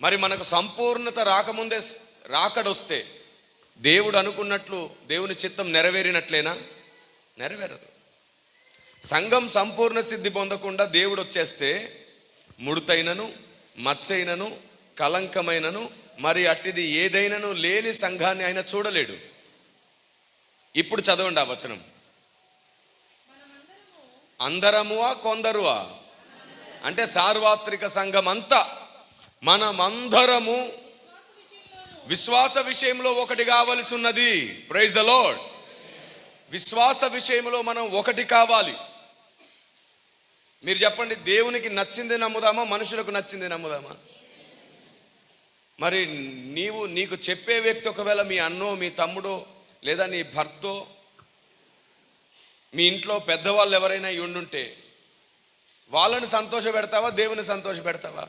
మరి మనకు సంపూర్ణత రాకముందే రాకడొస్తే దేవుడు అనుకున్నట్లు దేవుని చిత్తం నెరవేరినట్లేనా? నెరవేరదు. సంఘం సంపూర్ణ సిద్ధి పొందకుండా దేవుడు వచ్చేస్తే ముడతైనను మత్సైనను కలంకమైనను మరి అట్టిది ఏదైనను లేని సంఘాన్ని ఆయన చూడలేడు. ఇప్పుడు చదవండి ఆ వచనం. అందరమువా కొందరువా? అంటే సార్వత్రిక సంఘం అంతా మనమందరము విశ్వాస విషయంలో ఒకటి కావలసి ఉన్నది ప్రైజ్ ద లాడ్ విశ్వాస విషయంలో మనం ఒకటి కావాలి. మీరు చెప్పండి దేవునికి నచ్చింది నమ్ముదామా మనుషులకు నచ్చింది నమ్ముదామా? మరి నీవు నీకు చెప్పే వ్యక్తి ఒకవేళ మీ అన్నో మీ తమ్ముడో లేదా నీ భర్తో మీ ఇంట్లో పెద్దవాళ్ళు ఎవరైనా ఉండుంటే వాళ్ళని సంతోష పెడతావా దేవుని సంతోష పెడతావా